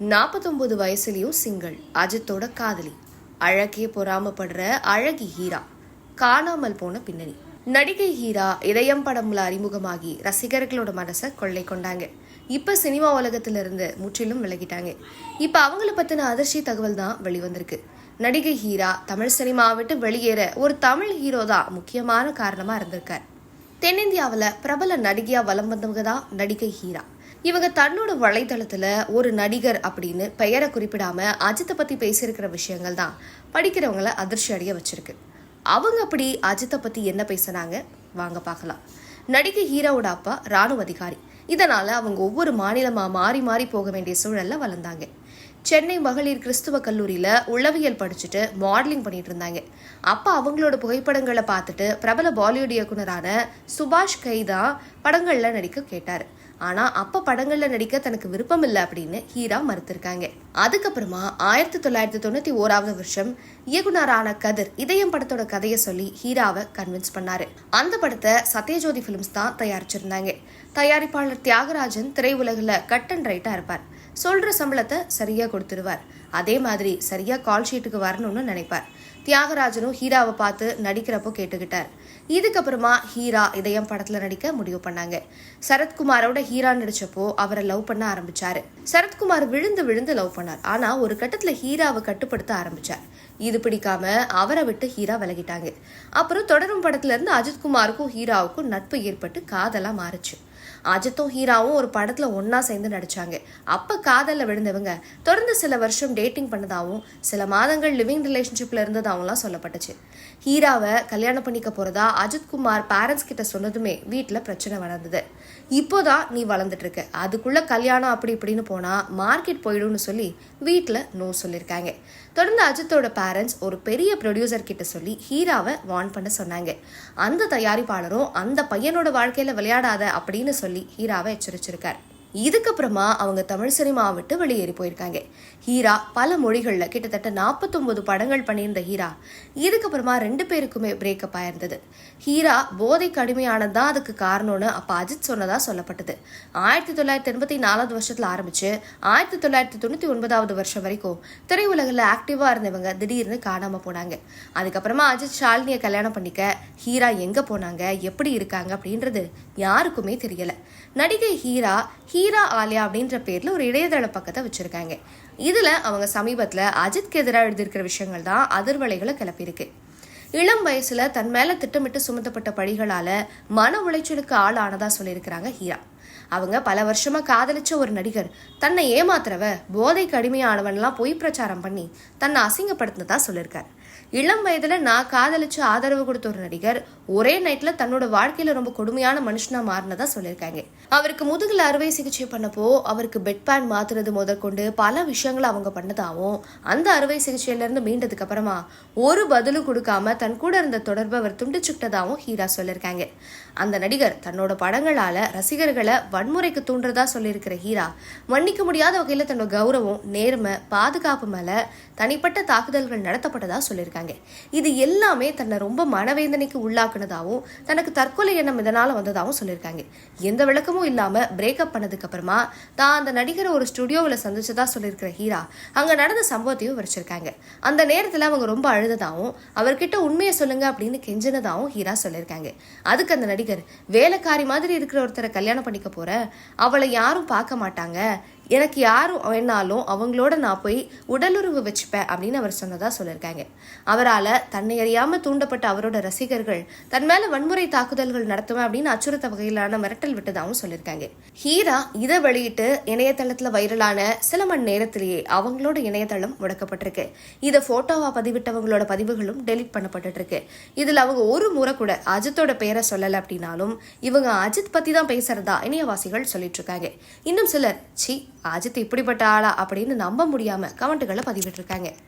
நாற்பத்தொம்பது வயசுலேயும் சிங்கிள் அஜித்தோட காதலி. அழகே பொறாமப்படுற அழகி ஹீரா. காணாமல் போன பின்னணி. நடிகை ஹீரா இதயம் படம்ல அறிமுகமாகி ரசிகர்களோட மனசை கொள்ளை கொண்டாங்க. இப்ப சினிமா உலகத்திலிருந்து முற்றிலும் விலகிட்டாங்க. இப்ப அவங்கள பத்தின அதிர்ச்சி தகவல் தான் வெளிவந்திருக்கு. நடிகை ஹீரா தமிழ் சினிமா விட்டு வெளியேற ஒரு தமிழ் ஹீரோ தான் முக்கியமான காரணமா இருந்திருக்கார். தென்னிந்தியாவில் பிரபல நடிகையாக வலம் வந்தவங்க தான் நடிகை ஹீரா. இவங்க தன்னோட வலைதளத்தில் ஒரு நடிகர் அப்படின்னு பெயரை குறிப்பிடாம அஜித்தை பற்றி பேசியிருக்கிற விஷயங்கள் தான் படிக்கிறவங்கள அதிர்ச்சி அடைய வச்சிருக்கு. அவங்க அப்படி அஜித்தை பற்றி என்ன பேசுனாங்க? வாங்க பார்க்கலாம். நடிகை ஹீராவோட அப்பா ராணுவ அதிகாரி. இதனால் அவங்க ஒவ்வொரு மாநிலமாக மாறி மாறி போக வேண்டிய சூழலில் வளர்ந்தாங்க. சென்னை மகளிர் கிறிஸ்துவ கல்லூரியில் உளவியல் படிச்சுட்டு மாடலிங் பண்ணிட்டு இருந்தாங்க. அப்போ அவங்களோட புகைப்படங்களை பார்த்துட்டு பிரபல பாலிவுட் இயக்குனரான சுபாஷ் கைதா படங்களில் நடிக்க கேட்டார். ஆனால் அப்போ படங்களில் நடிக்க தனக்கு விருப்பம் இல்லை அப்படின்னு ஹீரா மறுத்திருக்காங்க. அதுக்கப்புறமா ஆயிரத்தி தொள்ளாயிரத்தி தொண்ணூற்றி ஓராவது வருஷம் இயக்குனரான கதிர் இதயம் படத்தோட கதையை சொல்லி ஹீராவை கன்வின்ஸ் பண்ணாரு. அந்த படத்தை சத்யஜோதி ஃபிலிம்ஸ் தான் தயாரிச்சிருந்தாங்க. தயாரிப்பாளர் தியாகராஜன் திரையுலகில் கட் அண்ட் ரைட்டாக இருப்பார். சொல்கிற சம்பளத்தை சரியாக கொடுத்துருவார் அதே மாதிரி சரியாக கால் ஷீட்டுக்கு வரணும்னு நினைப்பார். தியாகராஜனும் ஹீராவை பார்த்து நடிக்கிறப்போ கேட்டுக்கிட்டார். இதுக்கப்புறமா ஹீரா இதயம் படத்தில் நடிக்க முடிவு பண்ணாங்க. சரத்குமாரோட ஹீரா நடிச்சப்போ அவரை லவ் பண்ண ஆரம்பிச்சாரு. சரத்குமார் விழுந்து விழுந்து லவ் பண்ணார். ஆனால் ஒரு கட்டத்தில் ஹீராவை கட்டுப்படுத்த ஆரம்பிச்சார். இது பிடிக்காம அவரை விட்டு ஹீரா விலகிட்டாங்க. அப்புறம் தொடரும் படத்துல இருந்து அஜித்குமாருக்கும் ஹீராவுக்கும் நட்பு ஏற்பட்டு காதலாக மாறுச்சு. அஜித்தும் ஹீராவும் ஒரு படத்துல ஒன்னா சேர்ந்து நடிச்சாங்க. அப்போ காதலில் விழுந்தவங்க தொடர்ந்து சில வருஷம் டேட்டிங் பண்ணதாகவும் சில மாதங்கள் லிவிங் ரிலேஷன்ஷிப்ல இருந்ததாகவும்லாம் சொல்லப்பட்டுச்சு. ஹீராவை கல்யாணம் பண்ணிக்க போறதா அஜித்குமார் பேரண்ட்ஸ் கிட்ட சொன்னதுமே வீட்டில் பிரச்சனை வளர்ந்தது. இப்போதான் நீ வளர்ந்துட்டு இருக்க அதுக்குள்ள கல்யாணம் அப்படி இப்படின்னு போனால் மார்க்கெட் போயிடும்னு சொல்லி வீட்டில் நோ சொல்லியிருக்காங்க தொடர்ந்து அஜித்தோட பேரண்ட்ஸ் ஒரு பெரிய ப்ரொடியூசர் கிட்ட சொல்லி ஹீராவை வார்ன் பண்ண சொன்னாங்க. அந்த தயாரிப்பாளரும் அந்த பையனோட வாழ்க்கையில் விளையாடாத அப்படின்னு சொல்லி ஹீராவை எச்சரிச்சிருக்கார். இதுக்கப்புறமா அவங்க தமிழ் சினிமாவை விட்டு வெளியேறி போயிருக்காங்க. ஹீரா பல மொழிகளில் கிட்டத்தட்ட நாற்பத்தொம்பது படங்கள் பண்ணியிருந்த ஹீரா. இதுக்கப்புறமா ரெண்டு பேருக்குமே பிரேக்கப் ஆயிருந்தது. ஹீரா போதை கடுமையானது தான் அதுக்கு காரணம்னு அப்போ அஜித் சொன்னதாக சொல்லப்பட்டது. ஆயிரத்தி தொள்ளாயிரத்தி எண்பத்தி நாலாவது வருஷத்தில் ஆரம்பித்து ஆயிரத்தி தொள்ளாயிரத்தி தொண்ணூற்றி ஒன்பதாவது வருஷம் வரைக்கும் திரையுலகில் ஆக்டிவாக இருந்தவங்க திடீர்னு காணாமல் போனாங்க. அதுக்கப்புறமா அஜித் ஷாலினியை கல்யாணம் பண்ணிக்க ஹீரா எங்கே போனாங்க எப்படி இருக்காங்க அப்படின்றது யாருக்குமே தெரியலை. நடிகை ஹீரா ஹீரா ஆலியா அப்படின்ற பேரில் ஒரு இணையதள பக்கத்தை வச்சுருக்காங்க. இதில் அவங்க சமீபத்தில் அஜித்க்கு எதிராக எழுதியிருக்கிற விஷயங்கள் தான் அதிர்வலைகளை கிளப்பியிருக்கு. இளம் வயசுல தன் மேல திட்டமிட்டு சுமத்தப்பட்ட பழிகளால மன உளைச்சலுக்கு ஆளானதா சொல்லியிருக்கிறாங்க ஹீரா. அவங்க பல வருஷமா காதலிச்ச ஒரு நடிகர் தன்னை ஏமாத்துறவ போதைக்கு அடிமையானவன்லாம் பொய் பிரச்சாரம் பண்ணி தன்னை அசிங்கப்படுத்தினதா சொல்லியிருக்காரு. இளம் வயதுல நான் காதலிச்சு ஆதரவு கொடுத்த ஒரு நடிகர் ஒரே நைட்ல தன்னோட வாழ்க்கையில ரொம்ப கொடுமையான மனுஷனா மாறினதா சொல்லியிருக்காங்க. அவருக்கு முதுகுல அறுவை சிகிச்சை பண்ணப்போ அவருக்கு பெட் பேன் மாத்துறது முதற்கொண்டு பல விஷயங்களை அவங்க பண்ணதாவும் அந்த அறுவை சிகிச்சையில இருந்து மீண்டதுக்கு அப்புறமா ஒரு பதிலும் கொடுக்காம தன் கூட இருந்த தொடர்பை அவர் துண்டிச்சுக்கிட்டதாகவும் ஹீரா சொல்லியிருக்காங்க. அந்த நடிகர் தன்னோட படங்களால ரசிகர்களை வன்முறைக்கு தூண்டுறதா சொல்லியிருக்கிற ஹீரா மன்னிக்க முடியாத வகையில தன்னோட கௌரவம் நேர்மை பாதுகாப்பு மேல தனிப்பட்ட தாக்குதல்கள் நடத்தப்பட்டதா சொல்லியிருக்காங்க. இது எல்லாமே தன்னை ரொம்ப மனவேதனைக்கு உள்ளாக்குனதாகவும் தனக்கு தற்கொலை எண்ணம் இதனால வந்ததாகவும் சொல்லியிருக்காங்க. எந்த விளக்கமும் இல்லாமல் பிரேக்கப் பண்ணதுக்கு அப்புறமா தான் அந்த நடிகரை ஒரு ஸ்டுடியோவில் சந்திச்சதா சொல்லியிருக்கிற ஹீரா அங்க நடந்த சம்பவத்தையும் வச்சிருக்காங்க அந்த நேரத்தில் அவங்க ரொம்ப அழுததாகவும் அவர்கிட்ட உண்மையை சொல்லுங்க அப்படின்னு கெஞ்சினதாகவும் ஹீரா சொல்லியிருக்காங்க. அதுக்கு அந்த நடிகர் வேலைக்காரி மாதிரி இருக்கிற ஒருத்தரை கல்யாணம் பண்ணிக்க போற? அவளை யாரும் பார்க்க மாட்டாங்க. எனக்கு யார் வேணாலும் அவங்களோட நான் போய் உடலுறவு வச்சுப்பேன் அப்படின்னு அவர் சொன்னதாக சொல்லியிருக்காங்க. அவரால் தன்னை அறியாமல் தூண்டப்பட்ட அவரோட ரசிகர்கள் தன் மேலே வன்முறை தாக்குதல்கள் நடத்துவேன் அப்படின்னு அச்சுறுத்த வகையிலான மிரட்டல் விட்டதாகவும் சொல்லியிருக்காங்க. ஹீரா இதை வெளியிட்டு இணையதளத்தில் வைரலான சில மணி நேரத்திலேயே அவங்களோட இணையதளம் முடக்கப்பட்டிருக்கு. இதை ஃபோட்டோவாக பதிவிட்டவங்களோட பதிவுகளும் டெலிட் பண்ணப்பட்டு இருக்கு அவங்க ஒரு முறை கூட அஜித்தோட பெயரை சொல்லலை அப்படின்னாலும் இவங்க அஜித் பற்றி தான் பேசுகிறதா இணையவாசிகள் சொல்லிட்டு இருக்காங்க. இன்னும் சிலர் சி அஜித் இப்படிப்பட்ட ஆளா அப்படின்னு நம்ப முடியாம கமெண்ட்டுகளை பதிவிட்டு இருக்காங்க